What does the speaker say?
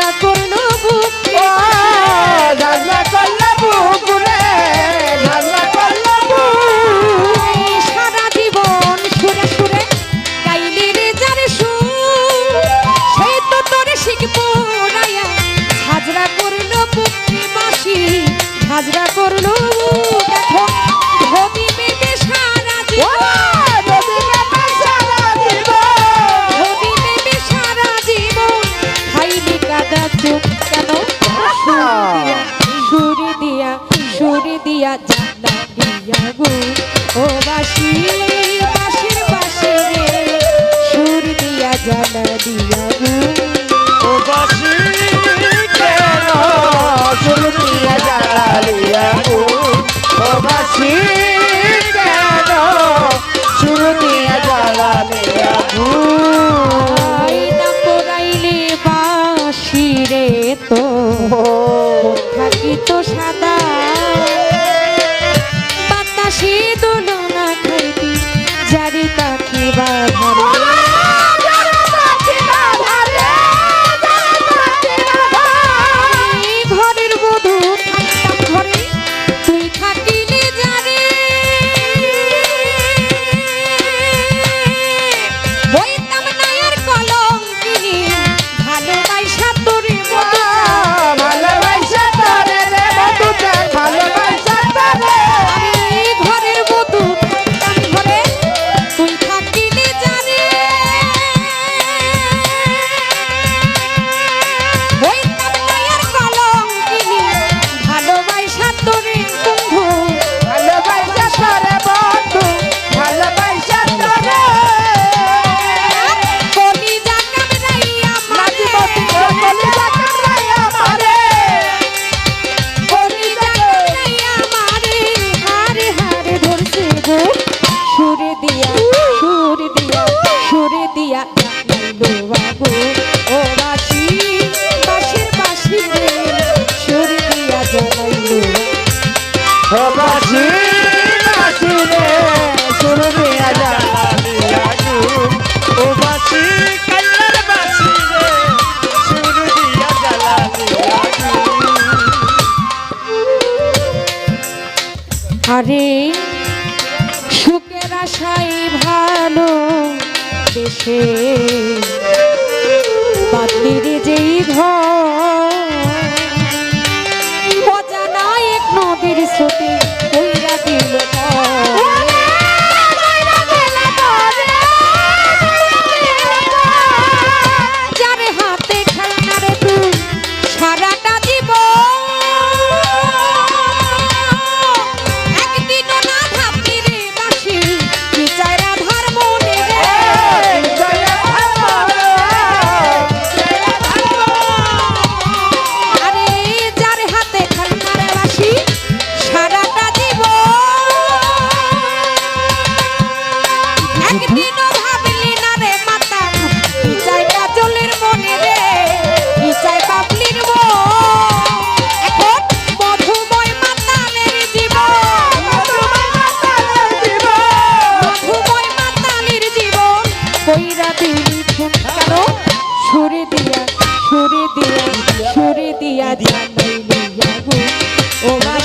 para. দিয়া জানা দিয়া গু। ও বাসি বাসির পাশে সুর দিয়া জানা দিয়া গু। ও বাসি সুর দিয়া জানা দিয়া গু? ও বাসি শেষে পাতির যেই ঘর। অজানা এক নদীর স্রোতে সুরে দিয়া সুরে দিয়া সুরে দিয়া জানাইলি যাব ও মা